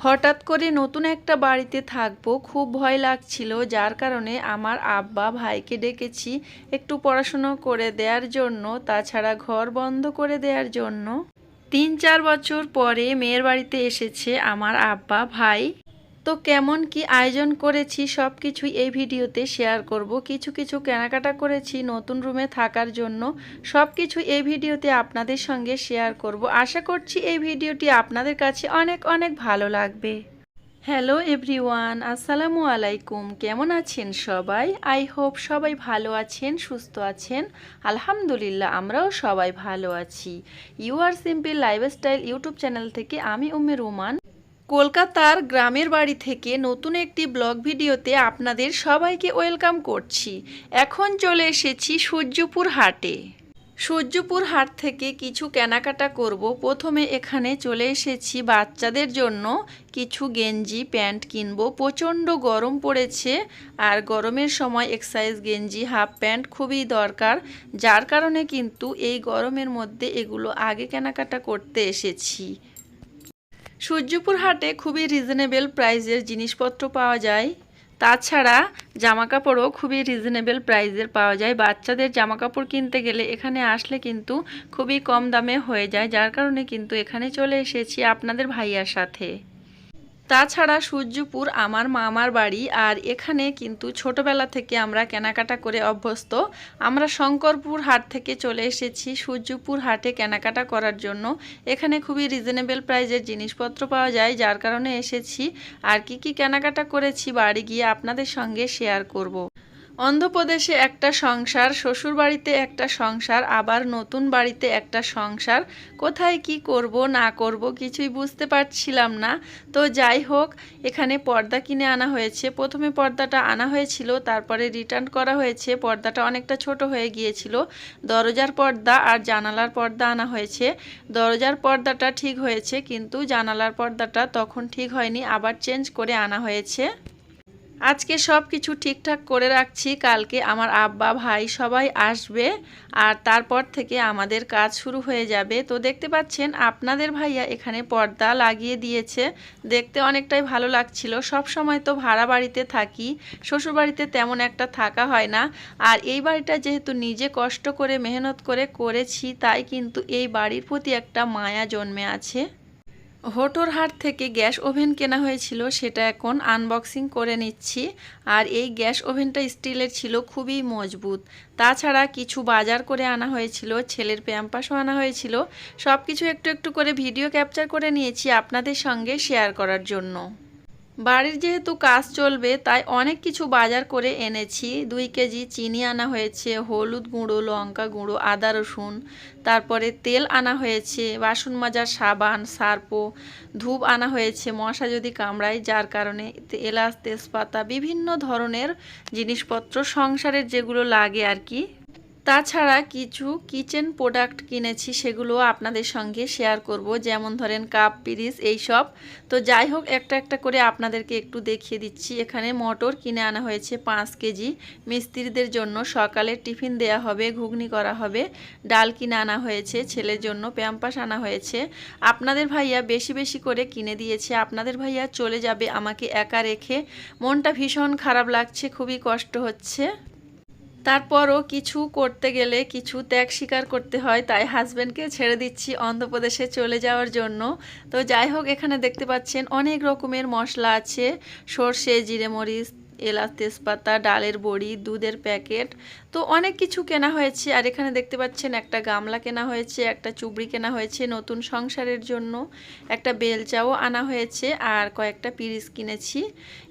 হঠাৎ করে নতুন একটা বাড়িতে থাকব, খুব ভয় লাগছিল। যার কারণে আমার আব্বা ভাইকে ডেকেছি একটু পড়াশুনো করে দেওয়ার জন্য, তাছাড়া ঘর বন্ধ করে দেওয়ার জন্য। তিন চার বছর পরে মেয়ের বাড়িতে এসেছে আমার আব্বা ভাই। তো কেমন কি আয়োজন করেছি সব কিছুই এই ভিডিওতে শেয়ার করব। কিছু কিছু কেনাকাটা করেছি নতুন রুমে থাকার জন্য। সব কিছু এই ভিডিওতে আপনাদের সঙ্গে শেয়ার করব। আশা করছি এই ভিডিওটি আপনাদের কাছে অনেক অনেক ভালো লাগবে। হ্যালো এভরিওয়ান আসসালামু আলাইকুম। কেমন আছেন সবাই? আই হোপ সবাই ভালো আছেন, সুস্থ আছেন। আলহামদুলিল্লাহ, আমরাও সবাই ভালো আছি। You are simple lifestyle YouTube channel থেকে আমি উম্মে রোমান। কলকাতার গ্রামের বাড়ি থেকে নতুন একটি ব্লগ ভিডিওতে আপনাদের সবাইকে ওয়েলকাম করছি। এখন চলে এসেছি সূর্যপুর হাটে। সূর্যপুর হাট থেকে কিছু কেনাকাটা করব। প্রথমে এখানে চলে এসেছি বাচ্চাদের জন্য কিছু গেঞ্জি, প্যান্ট কিনবো। প্রচণ্ড গরম পড়েছে আর গরমের সময় এক্সাইজ গেঞ্জি, হাফ প্যান্ট খুবই দরকার। যার কারণে কিন্তু এই গরমের মধ্যে এগুলো আগে কেনাকাটা করতে এসেছি। সূর্যপুর হাটে খুবই রিজনেবল প্রাইজের জিনিসপত্র পাওয়া যায়। তাছাড়া জামাকাপড়ও খুবই রিজনেবল প্রাইজের পাওয়া যায়। বাচ্চাদের জামাকাপড় কিনতে গেলে এখানে আসলে কিন্তু খুবই কম দামে হয়ে যায়। যার কারণে কিন্তু এখানে চলে এসেছি আপনাদের ভাইয়ার সাথে। তাছাড়া সূর্যপুর আমার মামার বাড়ি আর এখানে কিন্তু ছোটবেলা থেকে আমরা কেনাকাটা করে অভ্যস্ত। আমরা শঙ্করপুর হাট থেকে চলে এসেছি সূর্যপুর হাটে কেনাকাটা করার জন্য। এখানে খুবই রিজনেবল প্রাইজের জিনিসপত্র পাওয়া যায়, যার কারণে এসেছি। আর কি কি কেনাকাটা করেছি বাড়ি গিয়ে আপনাদের সঙ্গে শেয়ার করব। অন্ধ্রপ্রদেশে একটা সংসার শ্বশুর বাড়িতে একটা সংসার, আবার নতুন বাড়িতে একটা সংসার। কোথায় কি করব, না করব কিছুই বুঝতে পারছিলাম না। তো যাই হোক, এখানে পর্দা কিনে আনা হয়েছে। প্রথমে পর্দাটা আনা হয়েছিল, তারপরে রিটার্ন করা হয়েছে। পর্দাটা অনেকটা ছোট হয়ে গিয়েছিল। দরজার পর্দা আর জানালার পর্দা আনা হয়েছে। দরজার পর্দাটা ঠিক হয়েছে, কিন্তু জানালার পর্দাটা তখন ঠিক হয়নি, আবার চেঞ্জ করে আনা হয়েছে। আজকে সব কিছু ঠিকঠাক করে রাখছি, কালকে আমার আব্বা, ভাই সবাই আসবে আর তারপর থেকে আমাদের কাজ শুরু হয়ে যাবে। তো দেখতে পাচ্ছেন, আপনাদের ভাইয়া এখানে পর্দা লাগিয়ে দিয়েছে। দেখতে অনেকটাই ভালো লাগছিল। সব সময় তো ভাড়া বাড়িতে থাকি, শ্বশুর বাড়িতে তেমন একটা থাকা হয় না। আর এই বাড়িটা যেহেতু নিজে কষ্ট করে, মেহনত করে করেছি, তাই কিন্তু এই বাড়ির প্রতি একটা মায়া জন্মে আছে। হোটোর হাট থেকে গ্যাস ওভেন কেনা হয়েছিল, সেটা এখন আনবক্সিং করে নিচ্ছি। আর এই গ্যাস ওভেনটা স্টিলের ছিল, খুবই মজবুত। তাছাড়া কিছু বাজার করে আনা হয়েছিল, ছেলের প্যাম্পাসও আনা হয়েছিল। সব কিছু একটু একটু করে ভিডিও ক্যাপচার করে নিয়েছি আপনাদের সঙ্গে শেয়ার করার জন্য। বাড়ির যেহেতু কাজ চলবে, তাই অনেক কিছু বাজার করে এনেছি। দুই কেজি চিনি আনা হয়েছে, হলুদ গুঁড়ো, লঙ্কা গুঁড়ো, আদা রসুন, তারপরে তেল আনা হয়েছে, বাসন মাজার সাবান, সার্পো, ধূপ আনা হয়েছে, মশা যদি কামড়ায়, যার কারণে এলাচ, তেজপাতা, বিভিন্ন ধরনের জিনিসপত্র সংসারের যেগুলো লাগে আর কি তাছাড়া কিছু কিচেন প্রোডাক্ট কিনেছি সেগুলো আপনাদের সঙ্গে শেয়ার করব। যেমন ধরেন কাপ পিরিস এইসব। তো যাই হোক, একটা একটা করে আপনাদেরকে একটু দেখিয়ে দিচ্ছি। এখানে মটর কিনে আনা হয়েছে পাঁচ কেজি। মিস্ত্রিদের জন্য সকালে টিফিন দেয়া হবে, ঘুগনি করা হবে। ডাল কিনে আনা হয়েছে, ছেলের জন্য প্যাম্পাস আনা হয়েছে। আপনাদের ভাইয়া বেশি বেশি করে কিনে দিয়েছে। আপনাদের ভাইয়া চলে যাবে আমাকে একা রেখে। মনটা ভীষণ খারাপ লাগছে, খুবই কষ্ট হচ্ছে। তারপরও কিছু করতে গেলে কিছু ত্যাগ স্বীকার করতে হয়, তাই হাজব্যান্ডকে ছেড়ে দিচ্ছি অন্ধ্রপ্রদেশে চলে যাওয়ার জন্য। তো যাই হোক, এখানে দেখতে পাচ্ছেন অনেক রকমের মশলা আছে, সর্ষে, জিরে মরিচ এলাচ, তেজপাতা, ডালের বড়ি, দুধের প্যাকেট। তো অনেক কিছু কেনা হয়েছে আর এখানে দেখতে পাচ্ছেন একটা গামলা কেনা হয়েছে, একটা চুবড়ি কেনা হয়েছে নতুন সংসারের জন্য। একটা বেলচাও আনা হয়েছে আর কয়েকটা পিরিস কিনেছি।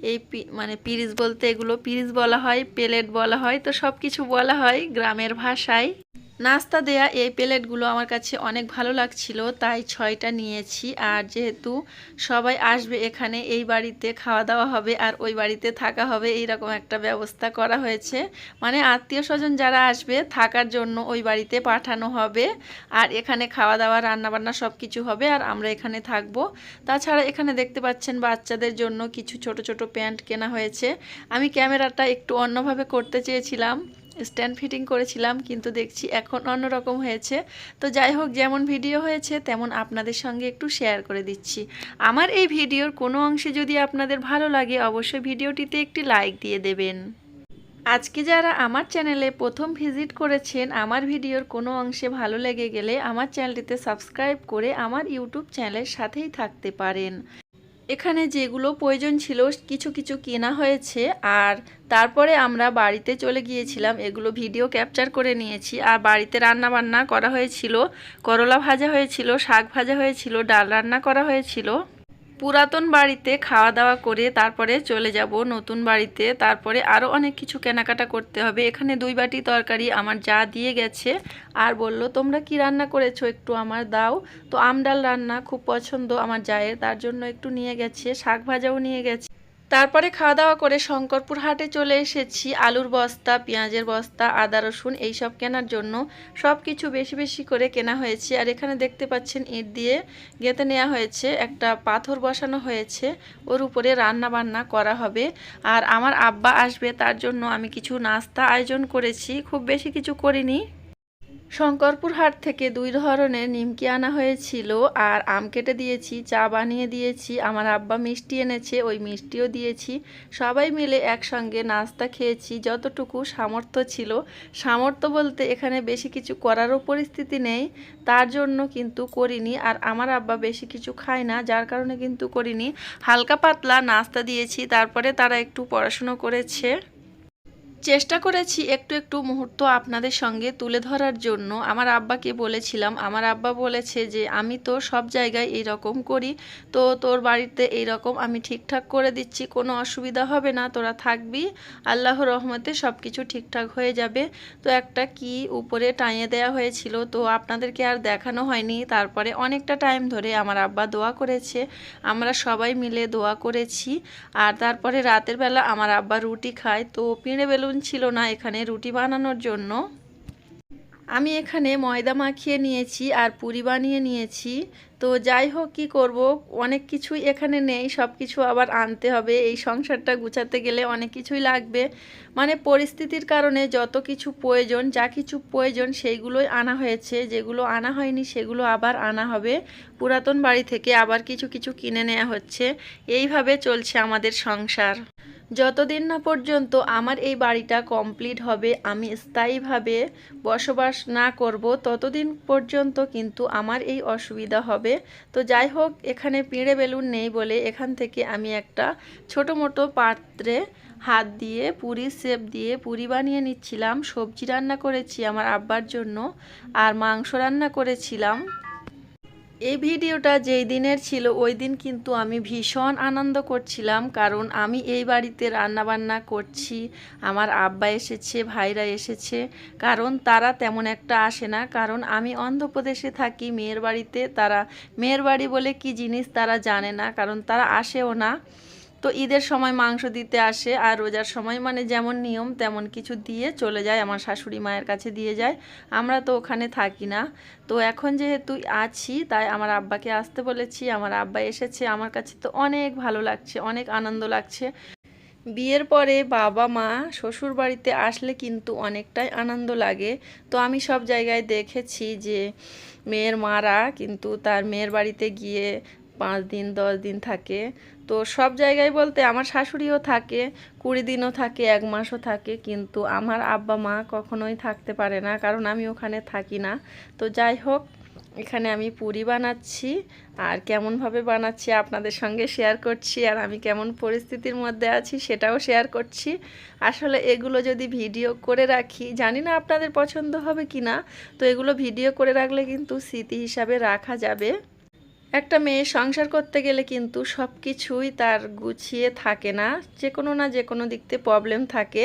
এই মানে পিরিস বলতে এগুলো পিরিস বলা হয়, প্লেট বলা হয়, তো সব কিছু বলা হয় গ্রামের ভাষায়। নাস্তা দেয়া এই প্লেটগুলো আমার কাছে অনেক ভালো লাগছিল, তাই ছয়টা নিয়েছি। আর যেহেতু সবাই আসবে এখানে, এই বাড়িতে খাওয়া দাওয়া হবে আর ওই বাড়িতে থাকা হবে এই রকম একটা ব্যবস্থা করা হয়েছে। মানে আত্মীয় স্বজন যারা আসবে, থাকার জন্য ওই বাড়িতে পাঠানো হবে। আর এখানে খাওয়া দাওয়া, রান্নাবান্না সব কিছু হবে আর আমরা এখানে থাকব। তাছাড়া এখানে দেখতে পাচ্ছেন বাচ্চাদের জন্য কিছু ছোট ছোট প্যান্ট কেনা হয়েছে। আমি ক্যামেরাটা একটু অন্যভাবে করতে চেয়েছিলাম। স্ট্যান্ড ফিটিং করেছিলাম, কিন্তু দেখছি এখন অন্যরকম হয়েছে। তো যাই হোক, যেমন ভিডিও হয়েছে, তেমন আপনাদের সঙ্গে একটু শেয়ার করে দিচ্ছি। আমার এই ভিডিওর কোনো অংশে যদি আপনাদের ভালো লাগে, অবশ্যই ভিডিওটিতে একটি লাইক দিয়ে দেবেন। আজকে যারা আমার চ্যানেলে প্রথম ভিজিট করেছেন, আমার ভিডিওর কোনো অংশে ভালো লেগে গেলে আমার চ্যানেলটিতে সাবস্ক্রাইব করে আমার ইউটিউব চ্যানেলের সাথেই থাকতে পারেন। এখানে যেগুলো প্রয়োজন ছিল কিছু কিছু কেনা হয়েছে আর তারপরে আমরা বাড়িতে চলে গিয়েছিলাম। এগুলো ভিডিও ক্যাপচার করে নিয়েছি। আর বাড়িতে রান্না বান্না করা হয়েছিল, করলা ভাজা হয়েছিল, শাক ভাজা হয়েছিল, ডাল রান্না করা হয়েছিল। পুরাতন বাড়িতে খাওয়া দাওয়া করে তারপরে চলে যাব নতুন বাড়িতে। তারপরে আরও অনেক কিছু কেনাকাটা করতে হবে। এখানে দুই বাটি তরকারি আমার যা দিয়ে গেছে। আর বলল, তোমরা কি রান্না করেছ একটু আমার দাও। তো আমডাল রান্না খুব পছন্দ আমার জায়ের। তার জন্য একটু নিয়ে গেছে, শাক ভাজাও নিয়ে গেছে। তারপরে খাওয়া দাওয়া করে শঙ্করপুর হাটে চলে এসেছি। আলুর বস্তা, পেঁয়াজের বস্তা, আদা, রসুন এইসব কেনার জন্য। সব কিছু বেশি বেশি করে কেনা হয়েছে। আর এখানে দেখতে পাচ্ছেন ইট দিয়ে গেঁথে নেওয়া হয়েছে। একটা পাথর বসানো হয়েছে। ওর উপরে রান্না বান্না করা হবে। আর আমার আব্বা আসবে, তার জন্য আমি কিছু নাস্তা আয়োজন করেছি। খুব বেশি কিছু করিনি। শঙ্করপুর হাট থেকে দুই ধরনের নিমকি আনা হয়েছিল, আর আম কেটে দিয়েছি, চা বানিয়ে দিয়েছি, আমার আব্বা মিষ্টি এনেছে, ওই মিষ্টিও দিয়েছি। সবাই মিলে একসঙ্গে নাস্তা খেয়েছি, যতটুকু সামর্থ্য ছিল। সামর্থ্য বলতে এখানে বেশি কিছু করারও পরিস্থিতি নেই, তার জন্য কিন্তু করিনি, আর আমার আব্বা বেশি কিছু খায় না, যার কারণে কিন্তু করিনি। হালকা পাতলা নাস্তা দিয়েছি, তারপরে তারা একটু পড়াশুনো করেছে। চেষ্টা করেছি একটু একটু মুহূর্ত আপনাদের সঙ্গে তুলে ধরার জন্য। আমার আব্বাকে বলেছিলাম, আমার আব্বা বলেছে যে, আমি তো সব জায়গায় এই রকম করি, তো তোর বাড়িতে এই রকম আমি ঠিকঠাক করে দিচ্ছি, কোনো অসুবিধা হবে না, তোরা থাকবি আল্লাহ রহমতে সব কিছু ঠিকঠাক হয়ে যাবে। তো একটা কি উপরে টাঙিয়ে দেওয়া হয়েছিল, তো আপনাদেরকে আর দেখানো হয়নি। তারপরে অনেকটা টাইম ধরে আমার আব্বা দোয়া করেছে, আমরা সবাই মিলে দোয়া করেছি। আর তারপরে রাতের বেলা আমার আব্বা রুটি খায়, তো পিঁড়ে বেলুন ছিল না এখানে রুটি বানানোর জন্য। আমি এখানে ময়দা মাখিয়ে নিয়েছি আর পুরি বানিয়ে নিয়েছি। তো যাই হোক, কি করব? অনেক কিছুই এখানে নেই সব কিছু আবার আনতে হবে। এই সংসারটা গুছাতে গেলে অনেক কিছুই লাগবে। মানে পরিস্থিতির কারণে যত কিছু প্রয়োজন, যা কিছু প্রয়োজন সেইগুলোই আনা হয়েছে। যেগুলো আনা হয়নি সেগুলো আবার আনা হবে। পুরাতন বাড়ি থেকে আবার কিছু কিছু কিনে নেওয়া হচ্ছে। এইভাবে চলছে আমাদের সংসার। যতদিন না পর্যন্ত আমার এই বাড়িটা কমপ্লিট হবে, আমি স্থায়ীভাবে বসবাস না করব, ততদিন পর্যন্ত কিন্তু আমার এই অসুবিধা হবে। তো যাই হোক, এখানে পিঁড়ে বেলুন নেই বলে এখান থেকে আমি একটা ছোট মোটো পাত্রে হাত দিয়ে পুরি সেপ দিয়ে পুরি বানিয়ে নিচ্ছিলাম। সবজি রান্না করেছি আমার আব্বার জন্য, আর মাংস রান্না করেছিলাম। এই ভিডিওটা যেই দিনের ছিল, ওই দিন কিন্তু আমি ভীষণ আনন্দ করছিলাম, কারণ আমি এই বাড়িতে রান্নাবান্না করছি, আমার আব্বা এসেছে, ভাইরা এসেছে, কারণ তারা তেমন একটা আসে না, কারণ আমি অন্ধ্রপ্রদেশে থাকি, মেয়ের বাড়িতে তারা, মেয়ের বাড়ি বলে কি জিনিস তারা জানে না, কারণ তারা আসেও না। তো ঈদের সময় মাংস দিতে আসে আর রোজার সময় মানে যেমন নিয়ম তেমন কিছু দিয়ে চলে যায়, আমার শাশুড়ি মায়ের কাছে দিয়ে যায়। আমরা তো ওখানে থাকি না। তো এখন যেহেতু আছি, তাই আমার আব্বাকে আসতে বলেছি, আমার আব্বা এসেছে, আমার কাছে তো অনেক ভালো লাগছে, অনেক আনন্দ লাগছে। বিয়ের পরে বাবা, মা, শ্বশুর বাড়িতে আসলে কিন্তু অনেকটাই আনন্দ লাগে। তো আমি সব জায়গায় দেখেছি যে মেয়ের মারা কিন্তু তার মেয়ের বাড়িতে গিয়ে পাঁচ দিন, দশ দিন থাকে। তো সব জায়গায় বলতে আমার শাশুড়িও থাকে, কুড়ি দিনও থাকে, এক মাসও থাকে, কিন্তু আমার আব্বা মা কখনোই থাকতে পারে না, কারণ আমি ওখানে থাকি না। তো যাই হোক, এখানে আমি পুরি বানাচ্ছি, আর কেমনভাবে বানাচ্ছি আপনাদের সঙ্গে শেয়ার করছি, আর আমি কেমন পরিস্থিতির মধ্যে আছি সেটাও শেয়ার করছি। আসলে এগুলো যদি ভিডিও করে রাখি, জানি না আপনাদের পছন্দ হবে কি না তো এগুলো ভিডিও করে রাখলে কিন্তু স্মৃতি হিসাবে রাখা যাবে। একটা মেয়ে সংসার করতে গেলে কিন্তু সব কিছুই তার গুছিয়ে থাকে না। যে কোনো না যে কোনো দিকতে প্রবলেম থাকে।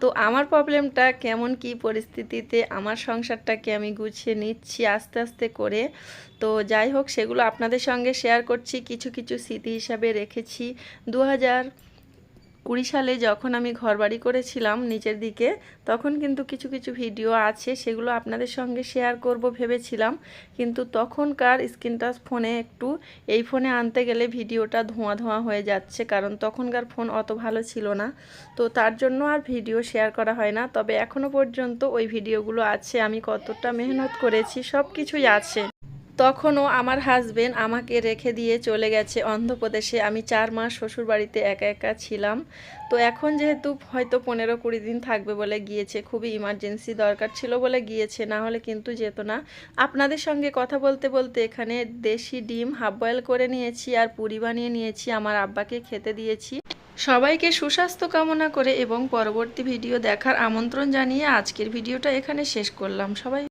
তো আমার প্রবলেমটা কেমন, কি পরিস্থিতিতে আমার সংসারটাকে আমি গুছিয়ে নিচ্ছি আস্তে আস্তে করে। তো যাই হোক, সেগুলো আপনাদের সঙ্গে শেয়ার করছি। কিছু কিছু স্মৃতি হিসাবে রেখেছি। দু হাজার কুড়ি সালে যখন আমি ঘরবাড়ি করেছিলাম নিচের দিকে, তখন কিন্তু কিছু কিছু ভিডিও আছে, সেগুলো আপনাদের সঙ্গে শেয়ার করব ভেবেছিলাম। কিন্তু তখনকার স্ক্রিন টাচ ফোনে একটু, এই ফোনে আনতে গেলে ভিডিওটা ধোঁয়া ধোঁয়া হয়ে যাচ্ছে, কারণ তখনকার ফোন অত ভালো ছিল না। তো তার জন্য আর ভিডিও শেয়ার করা হয় না, তবে এখনও পর্যন্ত ওই ভিডিওগুলো আছে, আমি কতটা মেহনত করেছি সব কিছুই আছে। তখনও আমার হাজবেন্ড আমাকে রেখে দিয়ে চলে গেছে অন্ধ্রপ্রদেশে। আমি চার মাস শ্বশুরবাড়িতে একা একা ছিলাম। তো এখন যেহেতু হয়তো পনেরো কুড়ি দিন থাকবে বলে গিয়েছে, খুবই ইমার্জেন্সি দরকার ছিল বলে গিয়েছে, না হলে কিন্তু যেত না। আপনাদের সঙ্গে কথা বলতে বলতে এখানে দেশি ডিম হাফ বয়েল করে নিয়েছি আর পুরি বানিয়ে নিয়েছি, আমার আব্বাকে খেতে দিয়েছি। সবাইকে সুস্বাস্থ্য কামনা করে এবং পরবর্তী ভিডিও দেখার আমন্ত্রণ জানিয়ে আজকের ভিডিওটা এখানে শেষ করলাম। সবাই